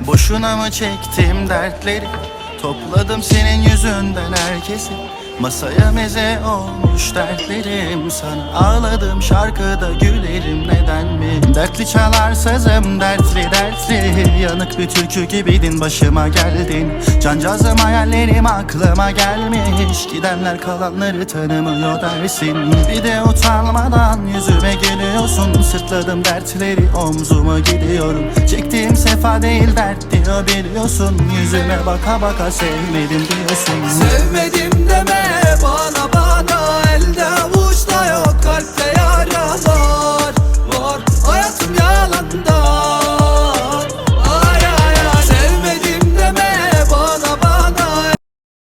Boşuna mı çektim dertleri? Topladım senin yüzünden herkesi. Masaya meze olmuş dertlerim. Sana ağladım şarkıda gülerim. Neden mi? Dertli çalar sazım dertli dertli. Yanık bir türkü gibiydin başıma geldin. Cancağızım hayallerim aklıma gelmiş. Gidenler kalanları tanımıyor dersin. Bir de utanmadan yüzüme gülüyorsun. Sırtladım dertleri omzuma gidiyorum Sefa değil dert diyor biliyorsun Yüzüme baka baka sevmedim diyorsun. Sevmedim